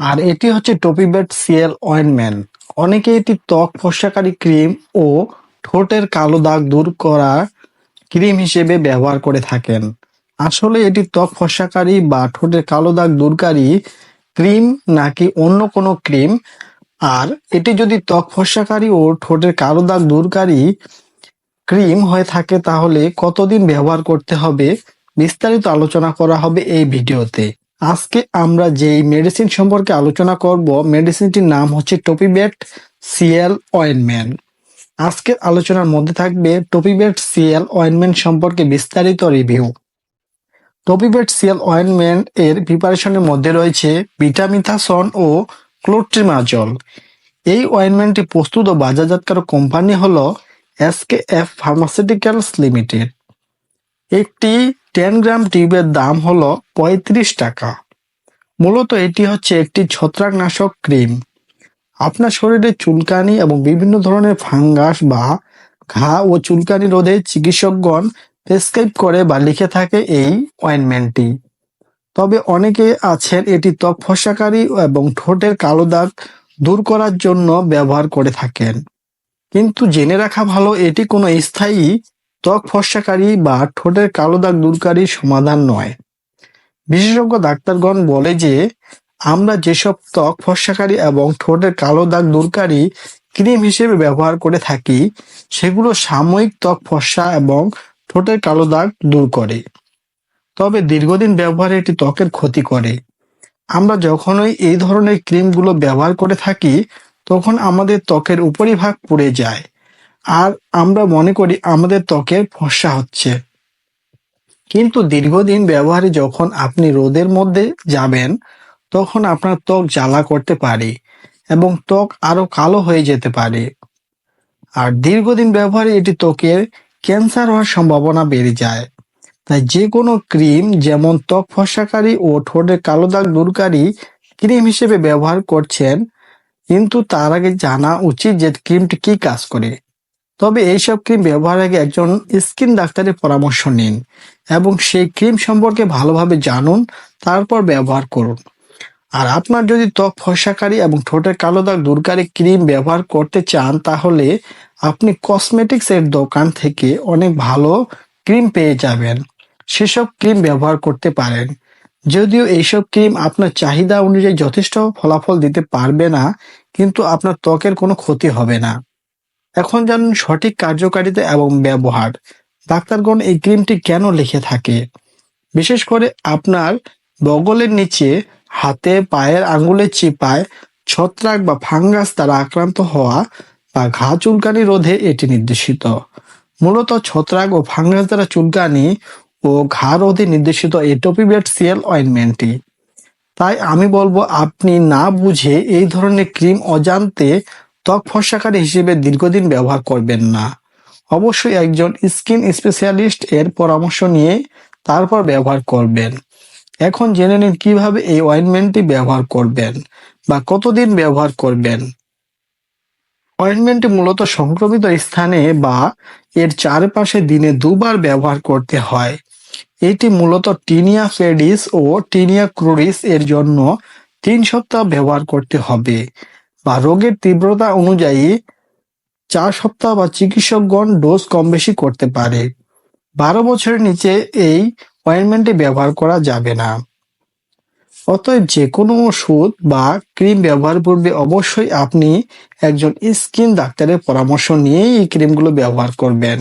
আর এটি হচ্ছে টপিবেট CL ointment অনেকে এটি ত্বক ফর্সাকারী ক্রিম ও ঠোঁটের কালো দাগ দূর করা ক্রিম হিসেবে ব্যবহার করে থাকেন। আসলে এটি ত্বক ফর্সাকারী বা ঠোঁটের কালো দাগ দূরকারী ক্রিম নাকি অন্য কোনো ক্রিম। আর এটি যদি ত্বক ফর্সাকারী ও ঠোঁটের কালো দাগ দূরকারী ক্রিম হয়ে থাকে তাহলে কতদিন ব্যবহার করতে হবে বিস্তারিত আলোচনা করা হবে এই ভিডিওতে। আজকে আমরা যেই মেডিসিন সম্পর্কে আলোচনা করব মেডিসিনটির নাম হচ্ছে টপিবেট সিএল অয়েনমেন্ট আজকের আলোচনার মধ্যে থাকবে টপিবেট সিএল অয়েনমেন্ট সম্পর্কে বিস্তারিত রিভিউ টপিবেট সিএল অয়েনমেন্ট এর প্রিপারেশনের মধ্যে রয়েছে ভিটামিথাসন ও ক্লোট্রিমাজল। এই অয়েনমেন্টটি প্রস্তুত ও বাজারজাতকারক কোম্পানি হলো এসকেএফ ফার্মাসিউটিক্যালস লিমিটেড একটি টেন গ্রাম টিউবের দাম হলো পঁয়ত্রিশ টাকা। মূলত এটি হচ্ছে একটি ছত্রাকনাশক ক্রিম। আপনার শরীরে চুলকানি এবং বিভিন্ন ধরনের ফাঙ্গাস বা ঘা ও চুলকানি রোধে চিকিৎসকগণ প্রেসক্রাইব করে বা লিখে থাকে এই অয়েনমেন্টটি। তবে অনেকে আছেন এটি ত্বক ফসাকারী এবং ঠোঁটের কালো দাগ দূর করার জন্য ব্যবহার করে থাকেন। কিন্তু জেনে রাখা ভালো এটি কোনো স্থায়ী ত্বক ফর্সাকারী বা ঠোঁটের কালো দাগ দূরকারী সমাধান নয়। বিশেষজ্ঞ ডাক্তারগণ বলে যে, আমরা যেসব ত্বক ফর্সাকারী এবং ঠোঁটের কালো দাগ দূরকারী ক্রিম হিসেবে ব্যবহার করে থাকি, সেগুলো সাময়িক ত্বক ফর্সা এবং ঠোঁটের কালো দাগ দূর করে। তবে দীর্ঘদিন ব্যবহারে এটি ত্বকের ক্ষতি করে। আমরা যখনই এই ধরনের ক্রিমগুলো ব্যবহার করে থাকি, তখন আমাদের ত্বকের উপরিভাগ পুড়ে যায়। আর আমরা মনে করি আমাদের ত্বকের ফর্সা হচ্ছে। কিন্তু দীর্ঘদিন ব্যবহারে যখন আপনি রোদের মধ্যে যাবেন, তখন আপনার ত্বক জ্বালা করতে পারে এবং ত্বক আরও কালো হয়ে যেতে পারে। আর দীর্ঘদিন ব্যবহারে এটি ত্বকের ক্যান্সার হওয়ার সম্ভাবনা বেড়ে যায়। তাই যে কোনো ক্রিম, যেমন ত্বক ফর্সাকারী ও ঠোঁটের কালো দাগ দূরকারী ক্রিম হিসেবে ব্যবহার করছেন, কিন্তু তার আগে জানা উচিত যে ক্রিমটি কি কাজ করে। তবে এইসব ক্রিম ব্যবহারের আগে একজন স্কিন ডাক্তারের পরামর্শ নিন এবং সেই ক্রিম সম্পর্কে ভালোভাবে জানুন, তারপর ব্যবহার করুন। আর আপনার যদি ত্বক ফসাকারী এবং ঠোঁটের কালো দাগ দূরকারী ক্রিম ব্যবহার করতে চান, তাহলে আপনি কসমেটিক্স এর দোকান থেকে অনেক ভালো ক্রিম পেয়ে যাবেন। সেসব ক্রিম ব্যবহার করতে পারেন। যদিও এইসব ক্রিম আপনার চাহিদা অনুযায়ী যথেষ্ট ফলাফল দিতে পারবে না, কিন্তু আপনার ত্বকের কোনো ক্ষতি হবে না। এখন জানুন সঠিক কার্যকারিতা এবং ব্যবহার। ডাক্তারগণ এই ক্রিমটি কেন লিখে থাকে? বিশেষ করে আপনার বগলের নিচে হাতে পায়ের আঙ্গুলের চিপায় ছত্রাক বা ফাঙ্গাস দ্বারা আক্রান্ত হওয়া বা ঘা চুলকানি রোধে এটি নির্দেশিত। মূলত ছত্রাক ও ফাঙ্গাস দ্বারা চুলকানি ও ঘা রোধে নির্দেশিত এটোপিবেট সিএল অয়েনমেন্টটি। তাই আমি বলব আপনি না বুঝে এই ধরনের ক্রিম অজান্তে ত্বক ফর্সাকারী হিসেবে দীর্ঘদিন ব্যবহার করবেন না। অবশ্যই একজন স্কিন স্পেশালিস্ট এর পরামর্শ নিয়ে তারপর ব্যবহার করবেন। এখন জেনে নিন কীভাবে এই অয়েনমেন্টটি ব্যবহার করবেন বা কতদিন ব্যবহার করবেন। অয়েনমেন্টটি মূলত সংক্রমিত স্থানে বা এর চারপাশে দিনে দুবার ব্যবহার করতে হয়। এটি মূলত টিনিয়া ফেডিস ও টিনিয়া ক্রুরিস এর জন্য তিন সপ্তাহ ব্যবহার করতে হবে। বা রোগের তীব্রতা অনুযায়ী চার সপ্তাহ বা চিকিৎসকগণ ডোজ কম বেশি করতে পারে। বারো বছরের নিচে এই অয়েনমেন্টটি ব্যবহার করা যাবে না। অতএব যে কোনো ওষুধ বা ক্রিম ব্যবহার পূর্বে অবশ্যই আপনি একজন স্কিন ডাক্তারের পরামর্শ নিয়েই এই ক্রিমগুলো ব্যবহার করবেন।